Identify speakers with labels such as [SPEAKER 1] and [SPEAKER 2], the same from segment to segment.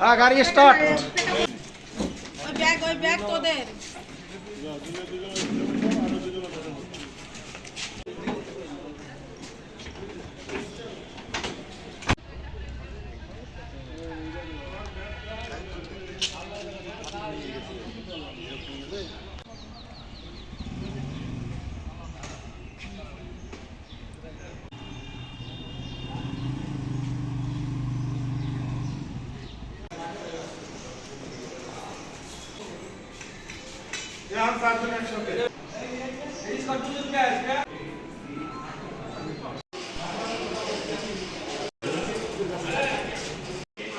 [SPEAKER 1] হ্যাঁ গাড়ি স্টার্ট
[SPEAKER 2] ওই ব্যাগ ওই ব্যাগ তোদের।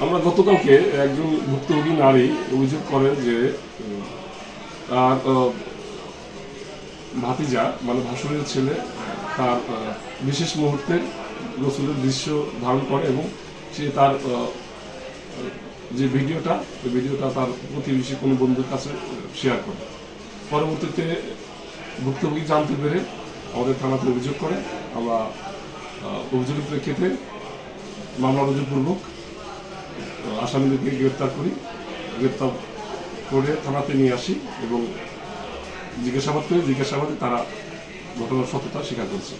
[SPEAKER 3] আমরা গতকালকে একজন ভুক্তভোগী নারী অভিযোগ করেন যে তার ভাতিজা মানে ভাসুরের ছেলে তার আহ, বিশেষ মুহূর্তে গোসলের দৃশ্য ধারণ করে এবং সে তার আহ, যে ভিডিওটা ভিডিওটা তার প্রতিবেশী কোনো বন্ধুর কাছে শেয়ার করে। পরবর্তীতে ভুক্তভোগী জানতে পেরে আমাদের থানাতে অভিযোগ করে। আমরা অভিযোগের প্রেক্ষিতে মামলা রুজুপূর্বক আসামিদেরকে গ্রেপ্তার করি। গ্রেপ্তার করে থানাতে নিয়ে আসি এবং জিজ্ঞাসাবাদ করে জিজ্ঞাসাবাদে তারা ঘটনার সত্যতা স্বীকার করেছে।